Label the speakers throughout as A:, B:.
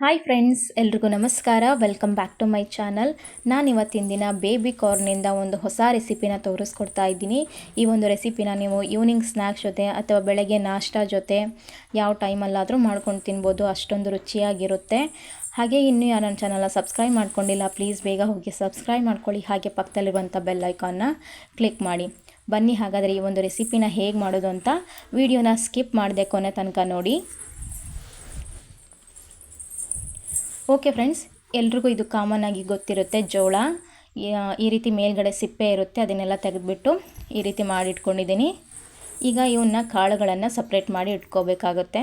A: Hi friends ಎಲ್ರಿಗೂ ನಮಸ್ಕಾರ. Welcome back to my channel ನಾನು ಇವತ್ತಿನ ದಿನ ಬೇಬಿ ಕಾರ್ನಿಂದ ಒಂದು ಹೊಸ ರೆಸಿಪಿನ ತೋರಿಸ್ಕೊಡ್ತಾ ಇದ್ದೀನಿ. ಈ ಒಂದು ರೆಸಿಪಿನ ನೀವು ಈವ್ನಿಂಗ್ ಸ್ನ್ಯಾಕ್ಸ್ ಜೊತೆ ಅಥವಾ ಬೆಳಗ್ಗೆ ನಾಷ್ಟಾ ಜೊತೆ ಯಾವ ಟೈಮಲ್ಲಾದರೂ ಮಾಡ್ಕೊಂಡು ತಿನ್ಬೋದು. ಅಷ್ಟೊಂದು ರುಚಿಯಾಗಿರುತ್ತೆ. ಹಾಗೆ ಇನ್ನೂ ಯಾರು ನನ್ನ ಚಾನಲ್ನ ಸಬ್ಸ್ಕ್ರೈಬ್ ಮಾಡ್ಕೊಂಡಿಲ್ಲ ಪ್ಲೀಸ್ ಬೇಗ ಹೋಗಿ ಸಬ್ಸ್ಕ್ರೈಬ್ ಮಾಡ್ಕೊಳ್ಳಿ. ಹಾಗೆ ಪಕ್ಕದಲ್ಲಿರುವಂಥ ಬೆಲ್ ಐಕಾನ್ನ ಕ್ಲಿಕ್ ಮಾಡಿ. ಬನ್ನಿ, ಹಾಗಾದರೆ ಈ ಒಂದು ರೆಸಿಪಿನ ಹೇಗೆ ಮಾಡೋದು ಅಂತ ವಿಡಿಯೋನ ಸ್ಕಿಪ್ ಮಾಡದೆ ಕೊನೆ ತನಕ ನೋಡಿ. ಓಕೆ ಫ್ರೆಂಡ್ಸ್ ಎಲ್ರಿಗೂ ಇದು ಕಾಮನ್ ಆಗಿ ಗೊತ್ತಿರುತ್ತೆ, ಜೋಳ. ಈ ರೀತಿ ಮೇಲ್ಗಡೆ ಸಿಪ್ಪೆ ಇರುತ್ತೆ, ಅದನ್ನೆಲ್ಲ ತೆಗೆದುಬಿಟ್ಟು ಈ ರೀತಿ ಮಾಡಿಟ್ಕೊಂಡಿದ್ದೀನಿ. ಈಗ ಇವನ್ನ ಕಾಳುಗಳನ್ನು ಸಪ್ರೇಟ್ ಮಾಡಿ ಇಟ್ಕೋಬೇಕಾಗುತ್ತೆ.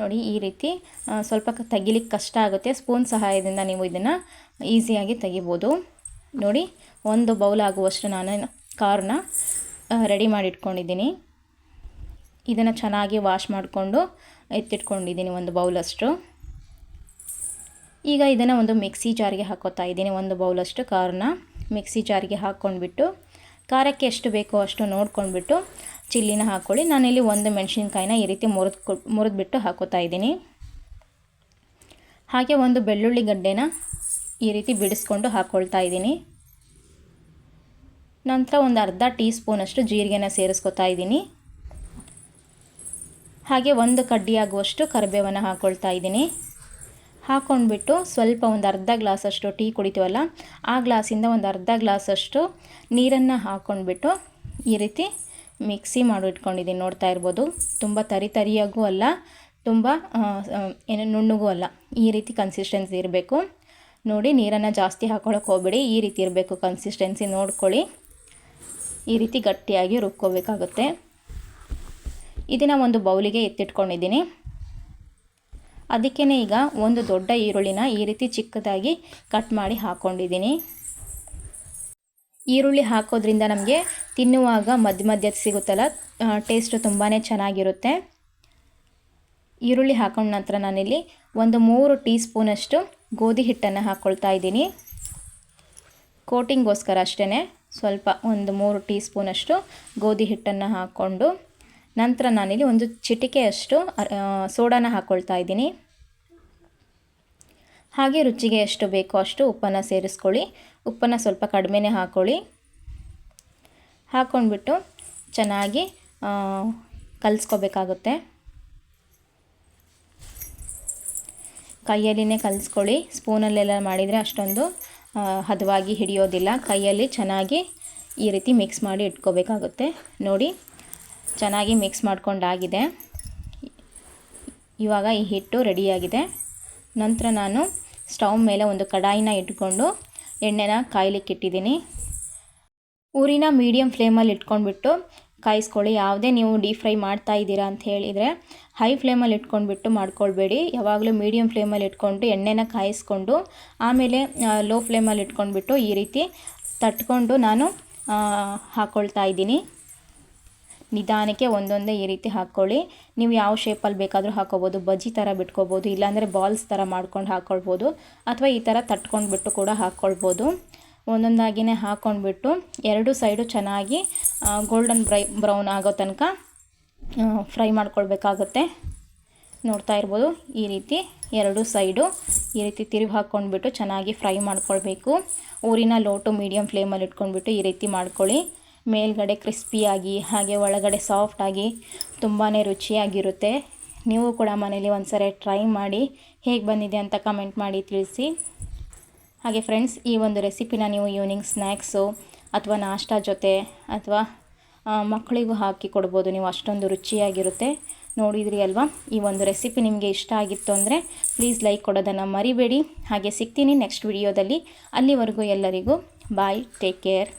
A: ನೋಡಿ, ಈ ರೀತಿ ಸ್ವಲ್ಪ ತೆಗಿಲಿಕ್ಕೆ ಕಷ್ಟ ಆಗುತ್ತೆ. ಸ್ಪೂನ್ ಸಹಾಯದಿಂದ ನೀವು ಇದನ್ನು ಈಸಿಯಾಗಿ ತೆಗಿಬೋದು. ನೋಡಿ, ಒಂದು ಬೌಲ್ ಆಗುವಷ್ಟು ನಾನು ಕಾರ್ನ ರೆಡಿ ಮಾಡಿ ಇಟ್ಕೊಂಡಿದ್ದೀನಿ ಇದನ್ನು ಚೆನ್ನಾಗಿ ವಾಶ್ ಮಾಡಿಕೊಂಡು ಎತ್ತಿಟ್ಕೊಂಡಿದ್ದೀನಿ ಒಂದು ಬೌಲಷ್ಟು ಈಗ ಇದನ್ನು ಒಂದು ಮಿಕ್ಸಿ ಜಾರಿಗೆ ಹಾಕೋತಾ ಇದ್ದೀನಿ. ಒಂದು ಬೌಲಷ್ಟು ಖಾರನ ಮಿಕ್ಸಿ ಜಾರಿಗೆ ಹಾಕ್ಕೊಂಡ್ಬಿಟ್ಟು, ಖಾರಕ್ಕೆ ಎಷ್ಟು ಬೇಕೋ ಅಷ್ಟು ನೋಡ್ಕೊಂಡ್ಬಿಟ್ಟು, ಚಿಲ್ಲಿನ ಹಾಕ್ಕೊಳ್ಳಿ ನಾನಿಲ್ಲಿ ಒಂದು ಮೆಣಸಿನ್ಕಾಯಿನ ಈ ರೀತಿ ಮುರಿದು ಮುರಿದ್ಬಿಟ್ಟು ಹಾಕೋತಾ ಇದ್ದೀನಿ. ಹಾಗೆ ಒಂದು ಬೆಳ್ಳುಳ್ಳಿ ಗಡ್ಡೆನ ಈ ರೀತಿ ಬಿಡಿಸ್ಕೊಂಡು ಹಾಕ್ಕೊಳ್ತಾ ಇದ್ದೀನಿ. ನಂತರ ಒಂದು ಅರ್ಧ ಟೀ ಸ್ಪೂನಷ್ಟು ಜೀರಿಗೆನ ಸೇರಿಸ್ಕೊತಾ ಇದ್ದೀನಿ. ಹಾಗೆ ಒಂದು ಕಡ್ಡಿಯಾಗುವಷ್ಟು ಕರಿಬೇವನ್ನು ಹಾಕ್ಕೊಳ್ತಾ ಇದ್ದೀನಿ. ಹಾಕ್ಕೊಂಡ್ಬಿಟ್ಟು ಸ್ವಲ್ಪ ಒಂದು ಅರ್ಧ ಗ್ಲಾಸಷ್ಟು ಟೀ ಕುಡಿತೀವಲ್ಲ, ಆ ಗ್ಲಾಸಿಂದ ಒಂದು ಅರ್ಧ ಗ್ಲಾಸಷ್ಟು ನೀರನ್ನು ಹಾಕ್ಕೊಂಡ್ಬಿಟ್ಟು ಈ ರೀತಿ ಮಿಕ್ಸಿ ಮಾಡಿ ಇಟ್ಕೊಂಡಿದ್ದೀನಿ ನೋಡ್ತಾ ಇರ್ಬೋದು, ತುಂಬ ತರಿ ತರಿಯಾಗೂ ಅಲ್ಲ, ತುಂಬ ಏನು ನುಣ್ಣಗೂ ಅಲ್ಲ, ಈ ರೀತಿ ಕನ್ಸಿಸ್ಟೆನ್ಸಿ ಇರಬೇಕು. ನೋಡಿ, ನೀರನ್ನು ಜಾಸ್ತಿ ಹಾಕ್ಕೊಳಕ್ಕೆ ಹೋಗ್ಬೇಡಿ, ಈ ರೀತಿ ಇರಬೇಕು ಕನ್ಸಿಸ್ಟೆನ್ಸಿ ನೋಡ್ಕೊಳ್ಳಿ. ಈ ರೀತಿ ಗಟ್ಟಿಯಾಗಿ ರುಬ್ಕೋಬೇಕಾಗುತ್ತೆ. ಇದನ್ನು ಒಂದು ಬೌಲಿಗೆ ಎತ್ತಿಟ್ಕೊಂಡಿದ್ದೀನಿ. ಅದಕ್ಕೇ ಈಗ ಒಂದು ದೊಡ್ಡ ಈರುಳ್ಳಿನ ಈ ರೀತಿ ಚಿಕ್ಕದಾಗಿ ಕಟ್ ಮಾಡಿ ಹಾಕ್ಕೊಂಡಿದ್ದೀನಿ ಈರುಳ್ಳಿ ಹಾಕೋದ್ರಿಂದ ನಮಗೆ ತಿನ್ನುವಾಗ ಮಧ್ಯ ಮಧ್ಯ ಸಿಗುತ್ತಲ್ಲ ಟೇಸ್ಟು ತುಂಬಾ ಚೆನ್ನಾಗಿರುತ್ತೆ. ಈರುಳ್ಳಿ ಹಾಕೊಂಡ ನಂತರ ನಾನಿಲ್ಲಿ ಒಂದು ಮೂರು ಟೀ ಸ್ಪೂನಷ್ಟು ಗೋಧಿ ಹಿಟ್ಟನ್ನು ಹಾಕ್ಕೊಳ್ತಾ ಇದ್ದೀನಿ. ಕೋಟಿಂಗ್ಗೋಸ್ಕರ ಅಷ್ಟೇ ಸ್ವಲ್ಪ ಒಂದು ಮೂರು ಟೀ ಸ್ಪೂನಷ್ಟು ಗೋಧಿ ಹಿಟ್ಟನ್ನು ಹಾಕ್ಕೊಂಡು ನಂತರ ನಾನಿಲ್ಲಿ ಒಂದು ಚಿಟಿಕೆಯಷ್ಟು ಸೋಡಾನ ಹಾಕ್ಕೊಳ್ತಾ ಇದ್ದೀನಿ. ಹಾಗೆ ರುಚಿಗೆ ಎಷ್ಟು ಬೇಕೋ ಅಷ್ಟು ಉಪ್ಪನ್ನು ಸೇರಿಸ್ಕೊಳ್ಳಿ. ಉಪ್ಪನ್ನು ಸ್ವಲ್ಪ ಕಡಿಮೆನೇ ಹಾಕ್ಕೊಳ್ಳಿ ಹಾಕ್ಕೊಂಡ್ಬಿಟ್ಟು ಚೆನ್ನಾಗಿ ಕಲಿಸ್ಕೋಬೇಕಾಗುತ್ತೆ. ಕೈಯಲ್ಲಿನೇ ಕಲಿಸ್ಕೊಳ್ಳಿ. ಸ್ಪೂನಲ್ಲೆಲ್ಲ ಮಾಡಿದರೆ ಅಷ್ಟೊಂದು ಹದವಾಗಿ ಹಿಡಿಯೋದಿಲ್ಲ. ಕೈಯಲ್ಲಿ ಚೆನ್ನಾಗಿ ಈ ರೀತಿ ಮಿಕ್ಸ್ ಮಾಡಿ ಇಟ್ಕೋಬೇಕಾಗುತ್ತೆ. ನೋಡಿ. ಚೆನ್ನಾಗಿ ಮಿಕ್ಸ್ ಮಾಡ್ಕೊಂಡಾಗಿದೆ. ಇವಾಗ ಈ ಹಿಟ್ಟು ರೆಡಿಯಾಗಿದೆ. ನಂತರ ನಾನು ಸ್ಟವ್ ಮೇಲೆ ಒಂದು ಕಡಾಯಿನ ಇಟ್ಕೊಂಡು ಎಣ್ಣೆನ ಕಾಯ್ಲಿಕ್ಕೆ ಇಟ್ಟಿದ್ದೀನಿ. ಊರಿನ ಮೀಡಿಯಮ್ ಫ್ಲೇಮಲ್ಲಿ ಇಟ್ಕೊಂಡ್ಬಿಟ್ಟು ಕಾಯಿಸ್ಕೊಳ್ಳಿ. ಯಾವುದೇ ನೀವು ಡೀಪ್ ಫ್ರೈ ಮಾಡ್ತಾ ಇದ್ದೀರಾ ಅಂತ ಹೇಳಿದರೆ ಹೈ ಫ್ಲೇಮಲ್ಲಿ ಇಟ್ಕೊಂಡ್ಬಿಟ್ಟು ಮಾಡ್ಕೊಳ್ಬೇಡಿ. ಯಾವಾಗಲೂ ಮೀಡಿಯಮ್ ಫ್ಲೇಮಲ್ಲಿ ಇಟ್ಕೊಂಡು ಎಣ್ಣೆನ ಕಾಯಿಸ್ಕೊಂಡು ಆಮೇಲೆ ಲೋ ಫ್ಲೇಮಲ್ಲಿ ಇಟ್ಕೊಂಡ್ಬಿಟ್ಟು ಈ ರೀತಿ ತಟ್ಕೊಂಡು ನಾನು ಹಾಕ್ಕೊಳ್ತಾ ಇದ್ದೀನಿ. ನಿಧಾನಕ್ಕೆ ಒಂದೊಂದೇ ಈ ರೀತಿ ಹಾಕ್ಕೊಳ್ಳಿ. ನೀವು ಯಾವ ಶೇಪಲ್ಲಿ ಬೇಕಾದರೂ ಹಾಕೋಬೋದು. ಬಜ್ಜಿ ಥರ ಬಿಟ್ಕೋಬೋದು. ಇಲ್ಲಾಂದರೆ ಬಾಲ್ಸ್ ಥರ ಮಾಡ್ಕೊಂಡು ಹಾಕ್ಕೊಳ್ಬೋದು ಅಥವಾ ಈ ಥರ ತಟ್ಕೊಂಡ್ಬಿಟ್ಟು ಕೂಡ ಹಾಕ್ಕೊಳ್ಬೋದು ಒಂದೊಂದಾಗಿಯೇ ಹಾಕ್ಕೊಂಡ್ಬಿಟ್ಟು ಎರಡು ಸೈಡು ಚೆನ್ನಾಗಿ ಗೋಲ್ಡನ್ ಬ್ರೈ ಬ್ರೌನ್ ಆಗೋ ತನಕ ಫ್ರೈ ಮಾಡ್ಕೊಳ್ಬೇಕಾಗುತ್ತೆ. ನೋಡ್ತಾ ಇರ್ಬೋದು. ಈ ರೀತಿ ಎರಡು ಸೈಡು ಈ ರೀತಿ ತಿರುಗಿ ಹಾಕ್ಕೊಂಡ್ಬಿಟ್ಟು ಚೆನ್ನಾಗಿ ಫ್ರೈ ಮಾಡ್ಕೊಳ್ಬೇಕು. ಊರಿನ ಲೋಟು ಮೀಡಿಯಮ್ ಫ್ಲೇಮಲ್ಲಿ ಇಟ್ಕೊಂಡ್ಬಿಟ್ಟು ಈ ರೀತಿ ಮಾಡ್ಕೊಳ್ಳಿ. ಮೇಲ್ಗಡೆ ಕ್ರಿಸ್ಪಿಯಾಗಿ, ಹಾಗೆ ಒಳಗಡೆ ಸಾಫ್ಟಾಗಿ ತುಂಬಾ ರುಚಿಯಾಗಿರುತ್ತೆ. ನೀವು ಕೂಡ ಮನೇಲಿ ಒಂದು ಸರಿ ಟ್ರೈ ಮಾಡಿ ಹೇಗೆ ಬಂದಿದೆ ಅಂತ ಕಮೆಂಟ್ ಮಾಡಿ ತಿಳಿಸಿ. ಹಾಗೆ ಫ್ರೆಂಡ್ಸ್ ಈ ಒಂದು ರೆಸಿಪಿನ ನೀವು ಈವ್ನಿಂಗ್ ಸ್ನ್ಯಾಕ್ಸು ಅಥವಾ ನಾಷ್ಟ ಜೊತೆ ಅಥವಾ ಮಕ್ಕಳಿಗೂ ಹಾಕಿ ಕೊಡ್ಬೋದು. ನೀವು ಅಷ್ಟೊಂದು ರುಚಿಯಾಗಿರುತ್ತೆ. ನೋಡಿದ್ರಿ ಅಲ್ವಾ? ಈ ಒಂದು ರೆಸಿಪಿ ನಿಮಗೆ ಇಷ್ಟ ಆಗಿತ್ತು ಅಂದರೆ ಪ್ಲೀಸ್ ಲೈಕ್ ಕೊಡೋದನ್ನು ಮರಿಬೇಡಿ. ಹಾಗೆ ಸಿಗ್ತೀನಿ ನೆಕ್ಸ್ಟ್ ವಿಡಿಯೋದಲ್ಲಿ ಅಲ್ಲಿವರೆಗೂ ಎಲ್ಲರಿಗೂ ಬಾಯ್ ಟೇಕ್ ಕೇರ್